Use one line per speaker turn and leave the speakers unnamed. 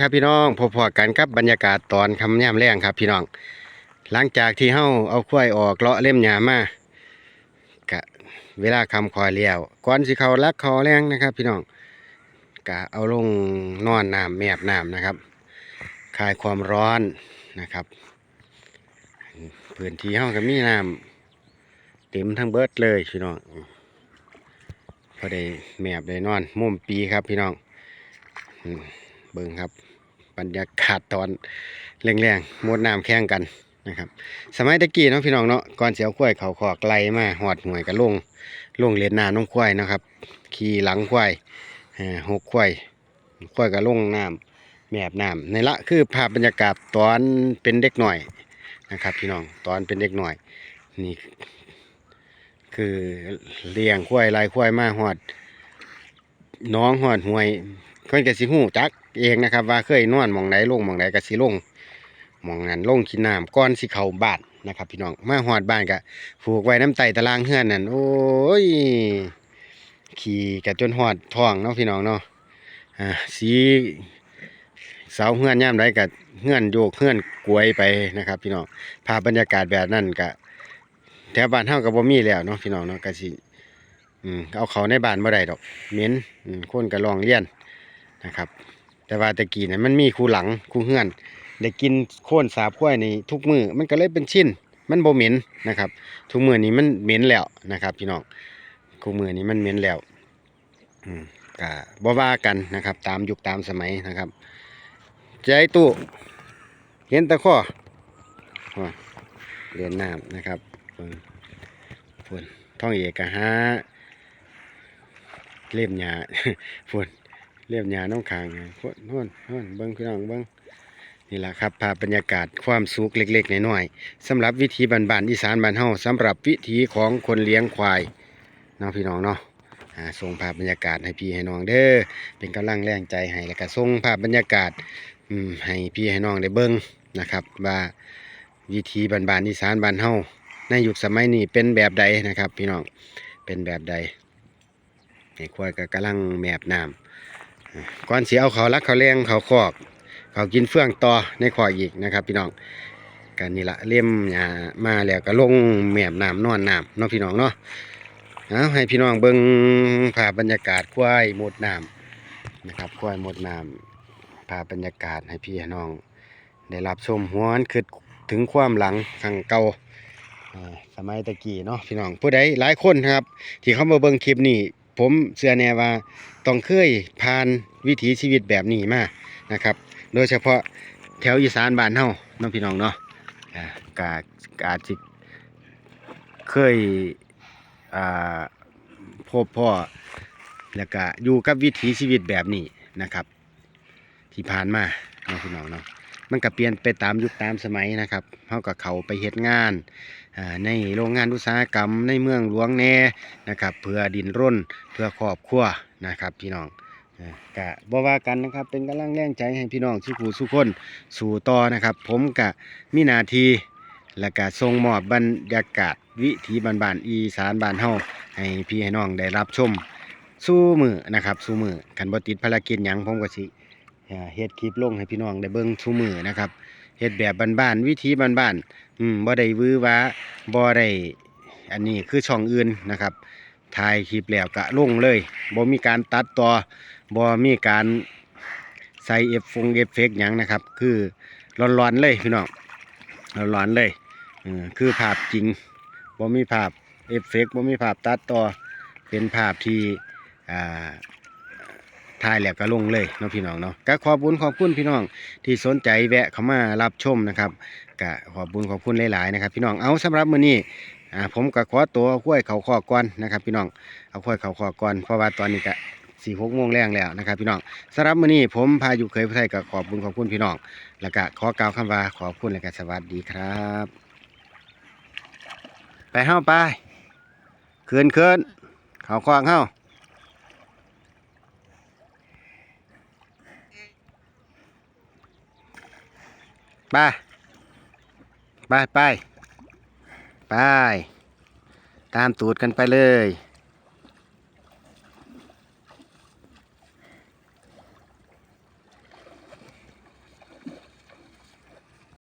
ครับพี่น้องพบๆกันกับบรรยากาศตอนคำย่ำแรงครับ พี่น้อง หลังจากที่เฮาเอาควายออกเลาะเล่มหญ้ามากะเวลาคำคอยเลี้ยวก่อนสิเขาลักคอแรงนะครับ พี่น้องกะเอาลงนอนน้ำแมบน้ำนะครับคลายความร้อนนะครับพื้นที่เฮาก็มีน้ำเต็มทั้งเบิดเลยพี่น้องพอได้แมบได้นอนมุมปีครับพี่น้องอื เบิ่งครับ บรรยากาศตอนแรงๆมดน้ำแข่งกันนะครับ สมัยตะกี้เนาะพี่น้องเนาะก่อนเสียวควยเขาขอกไกลมาหอดหน่วยกับลงลงเลียนน้ำน้องควายนะครับ ขี่หลังควายเอ่อหกควายควายกับลงน้ำแมบน้ำในละคือภาพบรรยากาศตอนเป็นเด็กหน่อยนะครับ พี่น้องตอนเป็นเด็กหน่อยนี่คือเลี้ยงควายลายควายมาหอดน้องหอดห่วย พิ่นก็สิฮู้จักเองนะครับ ว่าเคยนอนมองไหนลงมองไหนก็สิลงมองนั้นลงขี้น้ำก่อนสิเข้าบานนะครับ พี่น้องมาหอดบ้านก็ผูกไว้น้ำไตตารางเฮือนนั่นโอ้ยขี่กันจนหอดท้องเนาะพี่น้องเนาะอ่าสีเสาเฮือนย่ามใดก็เฮือนโยกเฮือนกวยไปนะครับ พี่น้องภาพบรรยากาศแบบนั้นก็แถวบ้านเฮาก็บ่มีแล้วเนาะพี่น้องเนาะก็สิอืมเอาเขาในบ้านบ่ได้ดอกเหม็นคนก็ลองเลี้ยน นะครับ แต่ว่าตะกี้เนี่ยมันมีคูหลังคูเฮือนได้กินโค่นสาบข้วยนี่ทุกมือมันก็เลยเป็นชิ้น มันโบเหม็นนะครับ ทุกมือนี้มันเหม็นแล้วนะครับพี่น้องคูมือนี้มันเหม็นแล้วอืมก็บ่ว่ากันนะครับ ตามยุคตามสมัยนะครับใจตู้เห็นตะข้อเรียนน้ำนะครับเพิ่นท่องเอกก็หาเล่มหญ้าฝน เล่มหญ้าน้องคางฝนนู่นนู่นเบิ้งพี่น้องเบิ้งนี่แหละครับภาพบรรยากาศความสุขเล็กๆน้อยๆสำหรับวิถีบานๆอีสานบานเฮาสำหรับวิถีของคนเลี้ยงควายเนาะพี่น้องเนาะอ่าส่งภาพบรรยากาศให้พี่ให้น้องเด้อเป็นกำลังแรงใจให้แล้วก็ส่งภาพบรรยากาศอืมให้พี่ให้น้องได้เบิ่งนะครับว่าวิถีบ้านๆอีสานบานเฮาในยุคสมัยนี้เป็นแบบใดนะครับ พี่น้องเป็นแบบใดไอ้ควายก็กำลังแมบน้ำอ่า ก่อนเสียเอาเขารักเขาแรงเขาคอก เขากินเฟื่องต่อในคอกอีกนะครับ พี่น้องกันนี่ละเลี่ยมหญ้ามาแล้วก็ลงแมบน้ำนอนน้ำเนาะพี่น้องเนาะเอาให้พี่น้องเบิ่งภาพบรรยากาศควายหมดน้ำนะครับควายหมดน้ำภาพบรรยากาศให้พี่น้อง ได้รับชมหวนคิดถึงความหลังครั้งเก่าสมัยตะกี้เนาะพี่น้องผู้ใดหลายคนครับ ที่เข้ามาเบิ่งคลิปนี้ ผมเชื่อแน่ว่าต้องเคยผ่านวิถีชีวิตแบบนี้มานะครับ โดยเฉพาะแถวอีสานบ้านเฮาน้องพี่น้องเนาะกาอาจสิเคยอ่าพบพ่อแล้วก็อยู่กับวิถีชีวิตแบบนี้นะครับ ที่ผ่านมาเนาะพี่น้องเนาะ มันก็เปลี่ยนไปตามยุคตามสมัยนะครับเฮาก็เขาไปเฮ็ดงานในโรงงานอุตสาหกรรมในเมืองหลวงแน่นะครับเพื่อดินร่นเพื่อครอบครัวนะครับพี่น้องกะบว่ากันนะครับเป็นกำลังแรงใจให้พี่น้องสู้ผู้สู้คนสู่ต่อนะครับ ผมกะมีนาทีและกะส่งมอบบรรยากาศวิถีบ้านอีสานบ้านเฮาให้พี่ให้น้องได้รับชมสู้มือนะครับสู้มือคันบ่ติดภารกิจหยังผมก็สิ เฮ็ดคลิปลงให้พี่น้องได้เบิ่งสู้มือนะครับเฮ็ดแบบบ้านๆวิถีบ้านๆอืมบ่ได้วื้อว้าบ่ได้อันนี้คือช่องอื่นนะครับถ่ายคลิปแล้วก็ลงเลยบ่มีการตัดต่อบ่มีการใส่เอฟฟงเอฟเฟกต์หยังนะครับ คือร้อนๆเลยพี่น้องร้อนๆเลยคือภาพจริงบ่มีภาพเอฟเฟกต์บ่มีภาพตัดต่อเป็นภาพที่อ่า ถ่ายแล้วก็ลงเลยเนาะพี่น้องเนาะก็ขอบคุณขอบคุณพี่น้องที่สนใจแวะเข้ามารับชมนะครับก็ขอบคุณขอบคุณหลายๆนะครับ พี่น้องเอาสำหรับมื้อนี้อ่าผมก็ขอตัวข้วยเขาคอก่อนนะครับ พี่น้องเอาข้วยเขาคอก่อนเพราะว่าตอนนี้ก็สี่หกโมงแรงแล้วนะครับ พี่น้องสำหรับมื้อนี้ผมพาอยู่เคยพไทยก็ขอบคุณขอบคุณพี่น้อง แล้วก็ขอกล่าวคำว่าขอบคุณและก็สวัสดีครับ ไปเฮ้าไปเคืนเคืนเขาคองเฮ้า ไปไปไปไปตามตูดกันไปเลย